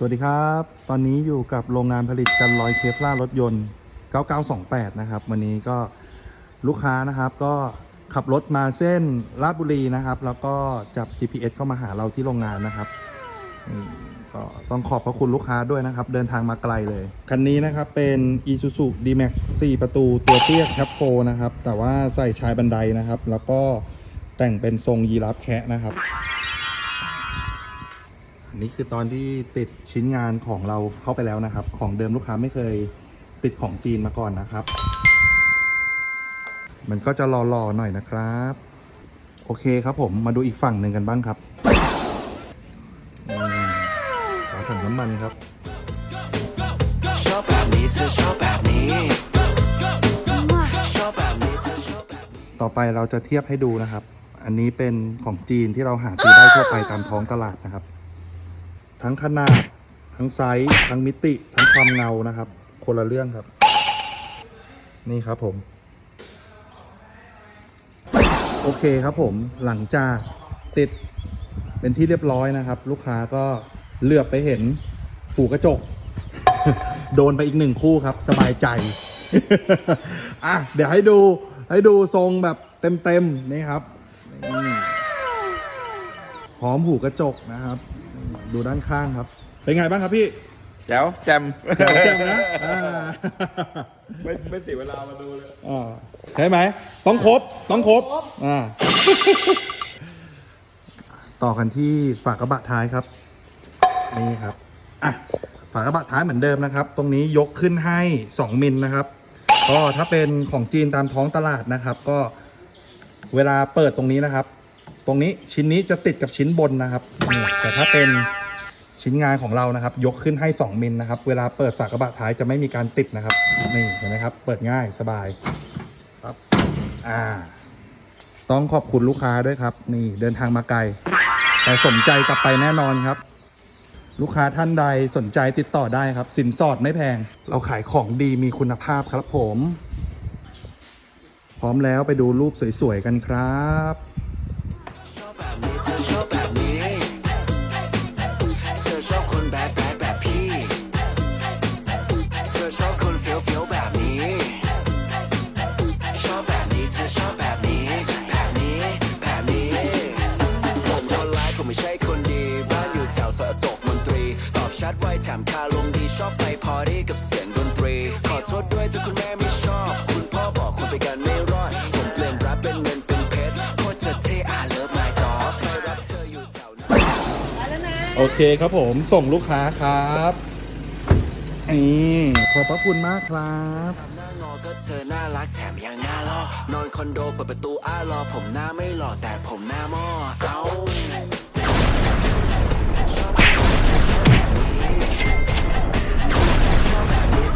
สวัสดีครับ ตอนนี้อยู่กับโรงงานผลิตกันลอยเคฟล่ารถยนต์ 9928 นะครับ วันนี้ก็ลูกค้านะครับก็ขับรถมาเส้นลาดบุรีนะครับ แล้วก็จับ GPS เข้ามาหาเราที่โรงงานนะครับนี่ก็ต้องขอบพระคุณลูกค้าด้วยนะครับ เดินทางมาไกลเลย คันนี้นะครับเป็น Isuzu D-Max 4 ประตูตัวเตี้ยแคปโฟนะครับ แต่ว่าใส่ชายบันไดนะครับ แล้วก็แต่งเป็นทรงยีราฟแคะนะครับ อันนี้คือตอนที่ติดชิ้นงานของเราเข้าไปแล้วนะครับ ของเดิมลูกค้าไม่เคยติดของจีนมาก่อนนะครับ มันก็จะรอๆหน่อยนะครับ โอเคครับผมมาดูอีกฝั่งหนึ่งกันบ้างครับฝาถังน้ำมันครับชอบแบบนี้เธอชอบแบบนี้ชอบแบบนี้เธอชอบแบบนี้ต่อไปเราจะเทียบให้ดูนะครับ อันนี้เป็นของจีนที่เราหาซื้อได้ทั่วไปตามท้องตลาดนะครับ ทั้งขนาด ทั้งไซส์ทั้งมิติ ทั้งความเงานะครับ คนละเรื่องครับ นี่ครับผม โอเคครับผมหลังจากติดเป็นที่เรียบร้อยนะครับ ลูกค้าก็เลือบไปเห็นหูกระจก โดนไปอีกหนึ่งคู่ครับ สบายใจ อะ เดี๋ยวให้ดูให้ดูทรงแบบเต็มๆนี่ครับพร้อมหูกระจกนะครับ ดูด้านข้างครับ เป็นไงบ้างครับพี่แจ๋วแจมเดี๋ยวแจ่มนะอ่าไม่ไม่เสียเวลามาดูเลยอ่าใช่ไหม ต้องครบ ต้องครบอ่าต่อกันที่ฝากระบะท้ายครับ นี่ครับอะฝากระบะท้ายเหมือนเดิมนะครับ ตรงนี้ยกขึ้นให้ 2 มิลนะครับ ก็ถ้าเป็นของจีนตามท้องตลาดนะครับ ก็เวลาเปิดตรงนี้นะครับ ตรงนี้ชิ้นนี้จะติดกับชิ้นบนนะครับนี่แต่ถ้าเป็นชิ้นงานของเรานะครับ ยกขึ้นให้ 2 มิลนะครับ เวลาเปิดฝากระบะท้ายจะไม่มีการติดนะครับ นี่เห็นไหมครับ เปิดง่ายสบายครับอ่า ต้องขอบคุณลูกค้าด้วยครับ นี่เดินทางมาไกล แต่สมใจกลับไปแน่นอนครับ ลูกค้าท่านใดสนใจติดต่อได้ครับ สินสอดไม่แพง เราขายของดีมีคุณภาพครับผม พร้อมแล้วไปดูรูปสวยๆกันครับ แบดแบดแบบพี่ เธอชอบคนเฟี้ยวเฟี้ยวแบบนี้ ชอบแบบนี้เธอชอบแบบนี้ แบบนี้ แบบนี้ ผมคนร้ายผมไม่ใช่คนดี บ้านอยู่แถวสะโศกมนตรี ตอบชัดไวแถมคาลมดีชอบไปพอดี้กับเโอเคครับผมส่งลูกค้าครับนี่ขอบพระคุณมากครับทำหน้างอก็เธอน่ารักแถมยังน่าล่อนอนคอนโดเปิดประตูอ้ารอผมหน้าไม่หล่อแต่ผมหน้าหม้อเอา